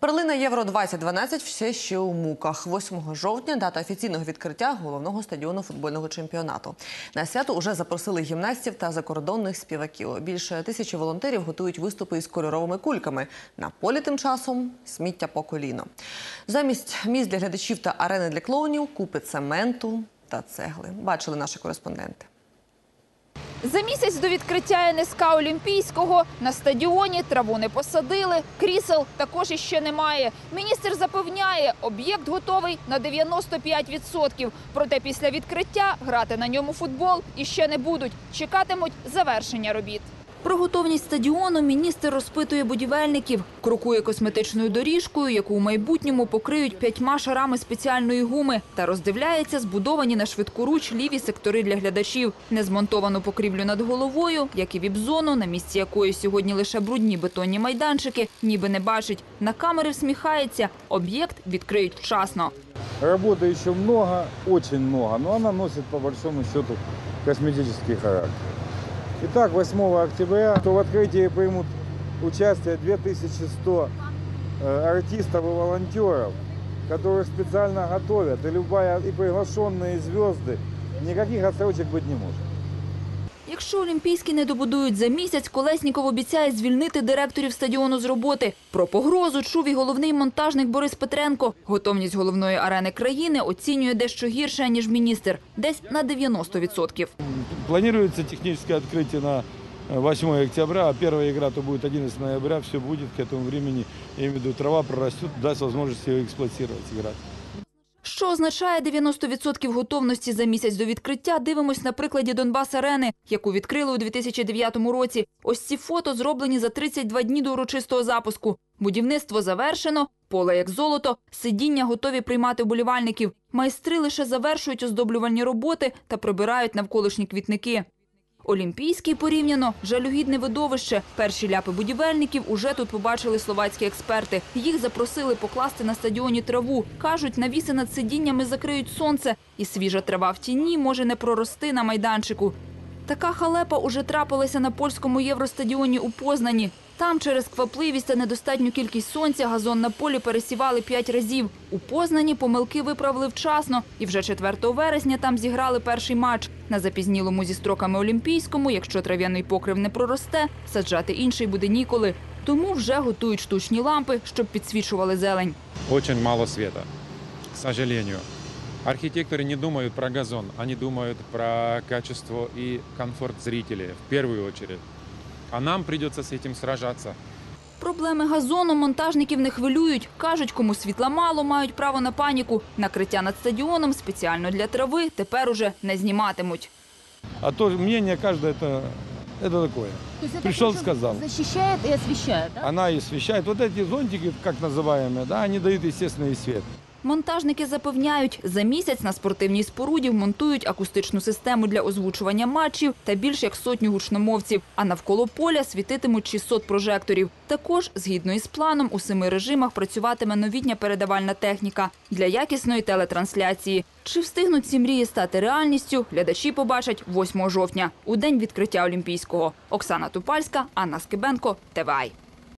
Перлина Євро 2012 все ще у муках. 8 жовтня дата офіційного відкриття головного стадіону футбольного чемпіонату. На свято уже запросили гімнастів та закордонних співаків. Більше тисячі волонтерів готують виступи із кольоровими кульками. На полі тим часом сміття по коліно. Замість місць для глядачів та арени для клоунів купи цементу та цегли. Бачили наші кореспонденти. За місяць до відкриття НСК Олімпійського на стадіоні траву не посадили, крісел також іще немає. Міністр запевняє, об'єкт готовий на 95%. Проте після відкриття грати на ньому футбол іще не будуть. Чекатимуть завершення робіт. Про готовність стадіону міністр розпитує будівельників, крокує косметичною доріжкою, яку у майбутньому покриють п'ятьма шарами спеціальної гуми, та роздивляється збудовані на швидкоруч ліві сектори для глядачів, незмонтовану покрівлю над головою, як і віп-зону, на місці якої сьогодні лише брудні бетонні майданчики, ніби не бачить. На камери всміхається. Об'єкт відкриють вчасно. Работы еще много, очень много, но она носит по большому счету косметический характер. Итак, 8 октября то в открытии примут участие 2100 э, артистов и волонтеров, которых специально готовят. И любая, и приглашенные звезды, никаких отсрочек быть не может. Якщо Олімпійські не добудують за місяць, Колесніков обіцяє звільнити директорів стадіону з роботи. Про погрозу чув і головний монтажник Борис Петренко. Готовність головної арени країни оцінює дещо гірше, ніж міністр. Десь на 90%. Планируется техническое открытие на э, 8 октября, а первая игра то будет 11 ноября. Все будет к этому времени, я имею в виду, трава прорастет, даст возможность ее эксплуатировать, играть. Що означає 90% готовності за місяць до відкриття, дивимось на прикладі Донбас-арени, яку відкрили у 2009 році. Ось ці фото зроблені за 32 дні до урочистого запуску. Будівництво завершено, поле як золото, сидіння готові приймати вболівальників. Майстри лише завершують оздоблювальні роботи та прибирають навколишні квітники. Олімпійський порівняно жалюгідне видовище. Перші ляпи будівельників уже тут побачили словацькі експерти. Їх запросили покласти на стадіоні траву. Кажуть, навіси над сидіннями закриють сонце, і свіжа трава в тіні може не прорости на майданчику. Така халепа уже трапилася на польському євростадіоні у Познані. Там через квапливість та недостатню кількість сонця газон на полі пересівали п'ять разів. У Познані помилки виправили вчасно, і вже 4 вересня там зіграли перший матч. На запізнілому зі строками олімпійському, якщо трав'яний покрив не проросте, саджати інший буде ніколи. Тому вже готують штучні лампи, щоб підсвічували зелень. очень мало света, к сожалению. Архитекторы не думают про газон, они думают про качество и комфорт зрителей в первую очередь. А нам придется с этим сражаться. Проблеми газону монтажників не хвилюють. Кажуть, кому світла мало, мають право на паніку. Накриття над стадіоном спеціально для трави тепер уже не зніматимуть. А то мнение каждое это, это такое. То есть это Пришел, тоже сказал. Защищает и освещает, да? Она и освещает. Вот эти зонтики, как называемые, да, они дают естественный свет. Монтажники запевняють, за місяць на спортивній споруді вмонтують акустичну систему для озвучування матчів та більш як сотню гучномовців. А навколо поля світитимуть 600 прожекторів. Також, згідно із планом, у семи режимах працюватиме новітня передавальна техніка для якісної телетрансляції. Чи встигнуть ці мрії стати реальністю, глядачі побачать 8 жовтня, у день відкриття Олімпійського. Оксана Тупальська, Анна Скибенко, ТВАЙ.